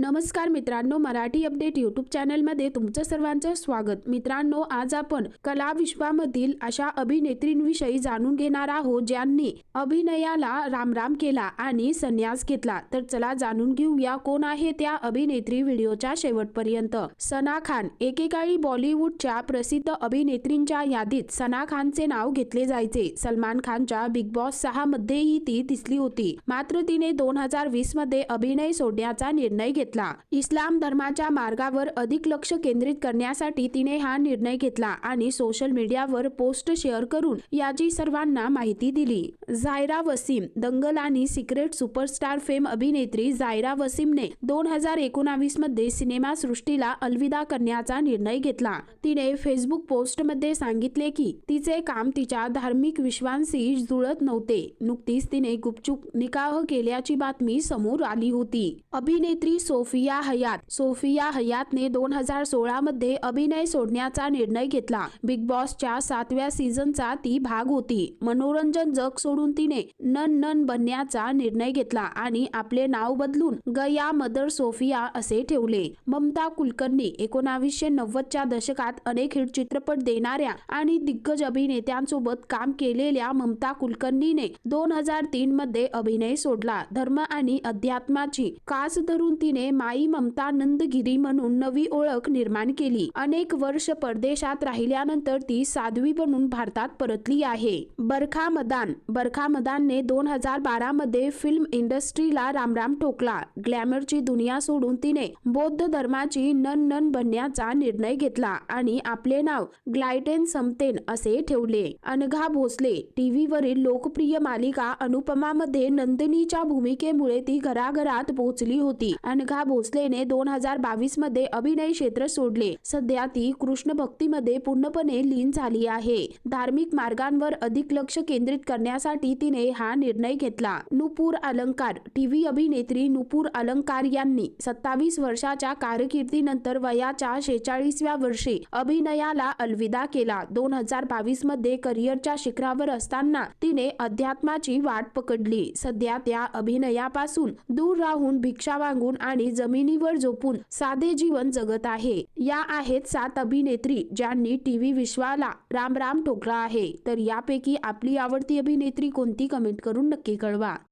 नमस्कार मित्रांनो Marathi update YouTube चॅनलमध्ये तुमचं सर्वांचं स्वागत. मित्रांनो आज आपण कला विश्वामधील अशा अभिनेत्रींविषयी जाणून घेणार आहोत ज्यांनी अभिनयाला रामराम केला आणि संन्यास घेतला. तर चला जाणून घेऊया कोण आहे त्या अभिनेत्री व्हिडिओच्या शेवटपर्यंत. सना खान एकेकाळी बॉलिवूडच्या प्रसिद्ध अभिनेत्रींच्या यादीत सना खानचे नाव घेतले जायचे. सलमान खानच्या बिग बॉस सहा मध्येही ती दिसली होती. मात्र तिने दोन हजार वीसमध्ये अभिनय सोडण्याचा निर्णय घेतला. इस्लाम धर्माच्या मार्गावर अधिक लक्ष केंद्रित करण्यासाठी तिने हा निर्णय घेतला आणि सोशल मीडियावर पोस्ट शेअर करून याची सर्वांना माहिती दिली. झायरा वसीम दंगल आणि सिक्रेट सुपरस्टार फेम अभिनेत्री झायरा वसीमने दोन हजार एकोणावीसमध्ये सिनेमा सृष्टीला अलविदा करण्याचा निर्णय घेतला. तिने फेसबुक पोस्टमध्ये सांगितले की तिचे काम तिच्या धार्मिक विश्वांशी जुळत नव्हते. नुकतीच तिने गुपचूप निकाह केल्याची बातमी समोर आली होती. अभिनेत्री सोफिया हयात. सोफिया हयातने दोन हजार सोळा मध्ये अभिनय सोडण्याचा निर्णय घेतला. बिग बॉसच्या सातव्या सीझनचा ती भाग होती. मनोरंजन जग सोडून तिने नन नन बनण्याचा निर्णय घेतला आणि आपले नाव बदलून गया मदर सोफिया असे ठेवले. ममता कुलकर्णी एकोणावीसशे नव्वदच्या दशकात अनेक हिट चित्रपट देणाऱ्या आणि दिग्गज अभिनेत्यांसोबत काम केलेल्या ममता कुलकर्णीने दोन हजार तीन मध्ये अभिनय सोडला. धर्म आणि अध्यात्माची कास धरून तिने माई ममता नंदगिरी म्हणून नवी ओळख निर्माण केली. अनेक वर्ष परदेशात राहिल्यानंतर ती साध्वी बनून भारतात परतली आहे. बरखा मदान. बरखा मदानने दोन हजार बारा मध्ये फिल्म इंडस्ट्रीला रामराम ठोकला. ग्लॅमरची दुनिया सोडून तिने बौद्ध धर्माची नन नन बनण्याचा निर्णय घेतला आणि आपले नाव ग्लायटेन समतेन असे ठेवले. अनघा भोसले टीव्हीवरील लोकप्रिय मालिका अनुपमामध्ये नंदिनीच्या भूमिकेमुळे ती घराघरात पोहोचली होती. अनघा भोसलेने दोन हजार बावीसमध्ये अभिनय क्षेत्र सोडले. सध्या ती कृष्ण भक्तीमध्ये पूर्णपणे लीन झाली आहे. धार्मिक मार्गांवर अधिक लक्ष केंद्रित करण्यासाठी तिने हा निर्णय घेतला. नुपूर अलंकार टीव्ही अभिनेत्री नुपूर अलंकार यांनी सत्तावीस वर्षाच्या कारकिर्दीनंतर वयाच्या शेचाळीसव्या वर्षी अभिनयाला अलविदा केला. दोन हजार बावीसमध्ये करिअरच्या शिखरावर असताना तिने अध्यात्माची वाट पकडली. सध्या त्या अभिनयापासून दूर राहून भिक्षा मागून आणि जमिनीवर झोपून साधे जीवन जगत आहे. या आहेत सात अभिनेत्री ज्यांनी टीव्ही विश्वाला राम राम ठोकला आहे. तर यापैकी आपली आवडती अभिनेत्री कोणती? कमेंट करून नक्की कळवा.